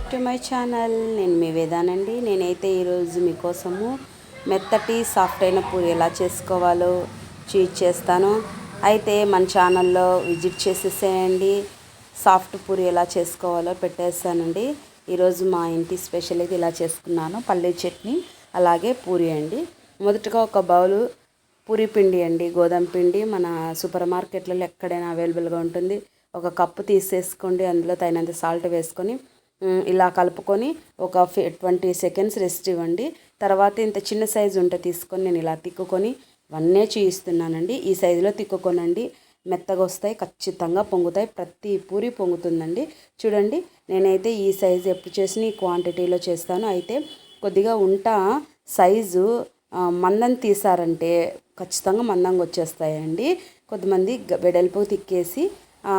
Back to my channel నేను మీ వేదానండి. నేనైతే ఈరోజు మీకోసము మెత్తటి సాఫ్ట్ అయిన పూరి ఎలా చేసుకోవాలో చీజ్ చేస్తాను. అయితే మన ఛానల్లో విజిట్ చేసేసేయండి. సాఫ్ట్ పూరి ఎలా చేసుకోవాలో పెట్టేస్తానండి. ఈరోజు మా ఇంటి స్పెషల్ అయితే ఇలా చేసుకున్నాను. పల్లీ చట్నీ అలాగే పూరి అండి. మొదటగా ఒక బౌలు పూరి పిండి అండి. గోధుమ పిండి మన సూపర్ మార్కెట్లలో ఎక్కడైనా అవైలబుల్గా ఉంటుంది. ఒక కప్పు తీసేసుకోండి. అందులో తగినంత సాల్ట్ వేసుకొని ఇలా కలుపుకొని ఒక ట్వంటీ సెకండ్స్ రెస్ట్ ఇవ్వండి. తర్వాత ఇంత చిన్న సైజు ఉంటే తీసుకొని నేను ఇలా తిక్కుకొని వన్నే చూయిస్తున్నానండి. ఈ సైజులో తిక్కుకోనండి. మెత్తగా వస్తాయి ఖచ్చితంగా పొంగుతాయి. ప్రతి పూరి పొంగుతుందండి. చూడండి నేనైతే ఈ సైజు ఎప్పుడు చేసిన ఈ క్వాంటిటీలో చేస్తాను. అయితే కొద్దిగా ఉంట సైజు మందం తీసారంటే ఖచ్చితంగా మందంగా వచ్చేస్తాయండి. కొంతమంది గ- వెడల్పు తిక్కేసి ఆ,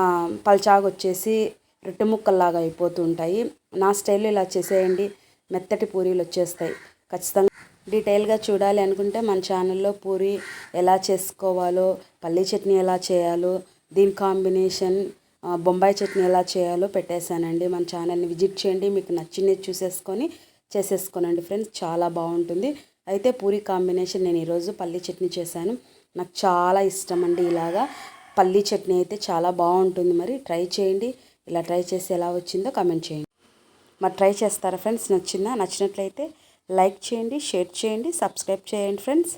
పల్చాగా వచ్చేసి రొట్టె ముక్కల్లాగా అయిపోతుంటాయి. నా స్టైల్లో ఇలా చేసేయండి. మెత్తటి పూరీలు వచ్చేస్తాయి. ఖచ్చితంగా డీటెయిల్గా చూడాలి అనుకుంటే మన ఛానల్లో పూరి ఎలా చేసుకోవాలో పల్లీ చట్నీ ఎలా చేయాలో దీని కాంబినేషన్ బొంబాయి చట్నీ ఎలా చేయాలో పెట్టేశానండి. మన ఛానల్ని విజిట్ చేయండి. మీకు నచ్చింది చూసేసుకొని చేసేసుకోనండి ఫ్రెండ్స్. చాలా బాగుంటుంది. అయితే పూరి కాంబినేషన్ నేను ఈరోజు పల్లీ చట్నీ చేశాను. నాకు చాలా ఇష్టం అండి ఇలాగా. పల్లీ చట్నీ అయితే చాలా బాగుంటుంది. మరి ట్రై చేయండి. ఇలా ట్రై చేసి ఎలా వచ్చిందో కమెంట్ చేయండి. మరి ట్రై చేస్తారా ఫ్రెండ్స్? నచ్చిందా? నచ్చినట్లయితే లైక్ చేయండి షేర్ చేయండి సబ్స్క్రైబ్ చేయండి ఫ్రెండ్స్.